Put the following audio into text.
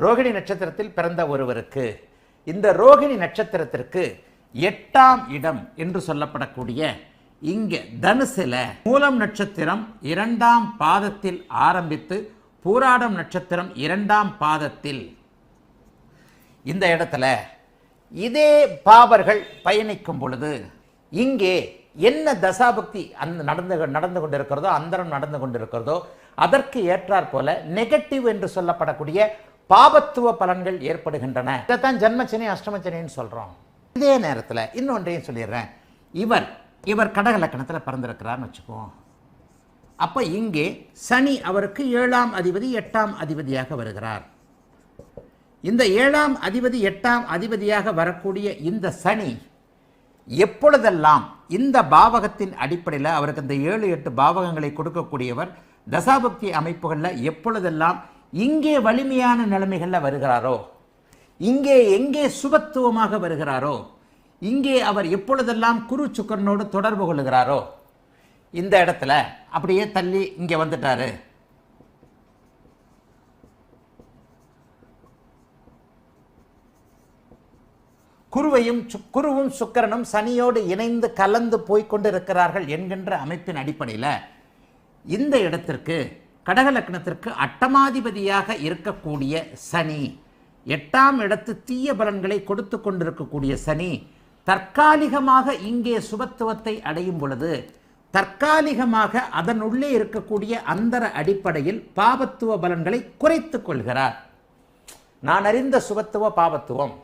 ரோகிணி நட்சத்திரத்தில் பிறந்த ஒருவருக்கு இந்த ரோகிணி நட்சத்திரத்திற்கு எட்டாம் இடம் என்று சொல்லப்படக்கூடிய இங்கே தனுசில மூலம் நட்சத்திரம் இரண்டாம் பாதத்தில் ஆரம்பித்து பூராடம் நட்சத்திரம் இரண்டாம் பாதத்தில் இந்த இடத்துல இதே பாவர்கள் பயணிக்கும் பொழுது இங்கே என்ன தசாபக்தி அந்த நடந்து நடந்து கொண்டிருக்கிறதோ அந்தரம் நடந்து கொண்டிருக்கிறதோ அதற்கு ஏற்றாற் போல நெகட்டிவ் என்று சொல்லப்படக்கூடிய பாபத்துவ பலன்கள் ஏற்படுகின்றன. இதைத்தான் ஜன்மச்சனி அஷ்டமச்சனின்னு சொல்கிறோம் இதே நேரத்தில் இன்னொன்றையும் சொல்லிடுறேன். இவர் இவர் கடக லக்கணத்தில் பிறந்திருக்கிறார்னு வச்சுக்குவோம் அப்போ இங்கே சனி அவருக்கு ஏழாம் அதிபதி எட்டாம் அதிபதியாக வருகிறார். இந்த ஏழாம் அதிபதி எட்டாம் அதிபதியாக வரக்கூடிய இந்த சனி எப்பொழுதெல்லாம் இந்த பாவகத்தின் அடிப்படையில் அவருக்கு இந்த ஏழு எட்டு பாவகங்களை கொடுக்கக்கூடியவர் தசாபக்தி அமைப்புகளில் எப்பொழுதெல்லாம் இங்கே வலிமையான நிலைமைகளில் வருகிறாரோ? இங்கே எங்கே சுபத்துவமாக வருகிறாரோ? இங்கே அவர் எப்பொழுதெல்லாம் குரு சுக்கரனோடு தொடர்பு கொள்ளுகிறாரோ இந்த இடத்துல அப்படியே தள்ளி இங்கே வந்துட்டாரு. குருவையும் குருவும் சுக்கரனும் சனியோடு இணைந்து கலந்து போய்கொண்டிருக்கிறார்கள் என்கின்ற அமைப்பின் அடிப்படையில் இந்த இடத்திற்கு கடக லக்னத்திற்கு அட்டமாதிபதியாக இருக்கக்கூடிய சனி எட்டாம் இடத்து தீய பலன்களை கொடுத்து கொண்டிருக்கக்கூடிய சனி தற்காலிகமாக இங்கே சுபத்துவத்தை அடையும் பொழுது தற்காலிகமாக அதனுள்ளே இருக்கக்கூடிய அந்தர அடிப்படையில் பாபத்துவ பலன்களை குறைத்து கொள்கிறார். நான் அறிந்த சுபத்துவ பாபத்துவம்